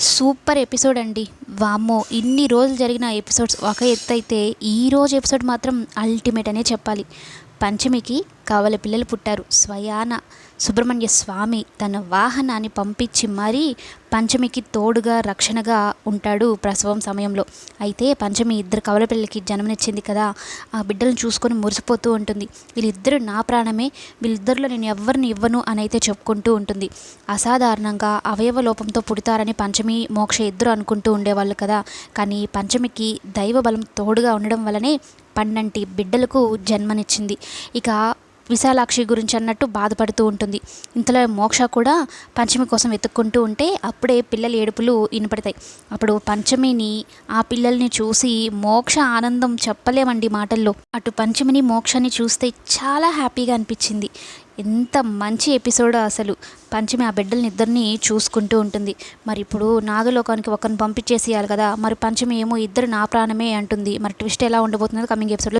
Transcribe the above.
Super episode అండి. వామ్మో ఇన్ని రోజులు జరిగిన ఎపిసోడ్స్ ఒక ఎత్తు అయితే ఈరోజు ఎపిసోడ్ మాత్రం అల్టిమేట్ అనే చెప్పాలి. పంచమికి కావల పిల్లలు పుట్టారు. స్వయాన సుబ్రహ్మణ్య స్వామి తన వాహనాన్ని పంపించి మరీ పంచమికి తోడుగా రక్షణగా ఉంటాడు ప్రసవం సమయంలో. అయితే పంచమి ఇద్దరు కవల పిల్లలకి జన్మనిచ్చింది కదా ఆ బిడ్డలను చూసుకొని మురిసిపోతూ ఉంటుంది. వీళ్ళిద్దరు నా ప్రాణమే వీళ్ళిద్దరిలో నేను ఎవరిని ఇవ్వను అని అయితే చెప్పుకుంటూ ఉంటుంది. అసాధారణంగా అవయవ లోపంతో పుడతారని పంచమి మోక్ష ఇద్దరు అనుకుంటూ ఉండేవాళ్ళు కదా. కానీ పంచమికి దైవ బలం తోడుగా ఉండడం వల్లనే పన్నంటి బిడ్డలకు జన్మనిచ్చింది. ఇక విశాలాక్షి గురించి అన్నట్టు బాధపడుతూ ఉంటుంది. ఇంతలో మోక్ష కూడా పంచమి కోసం వెతుక్కుంటూ ఉంటే అప్పుడే పిల్లల ఏడుపులు వినపడతాయి. అప్పుడు పంచమిని ఆ పిల్లల్ని చూసి మోక్ష ఆనందం చెప్పలేమండి మాటల్లో. అటు పంచమిని మోక్షని చూస్తే చాలా హ్యాపీగా అనిపించింది. ఎంత మంచి ఎపిసోడ్ అసలు. పంచమి ఆ బిడ్డలని ఇద్దరిని చూసుకుంటూ ఉంటుంది. మరి ఇప్పుడు నాగలోకానికి ఒకరిని పంపించేసేయాలి కదా. మరి పంచమి ఏమో ఇద్దరు నా ప్రాణమే అంటుంది. మరి ట్విస్ట్ ఎలా ఉండబోతుందో కమింగ్ ఎపిసోడ్లో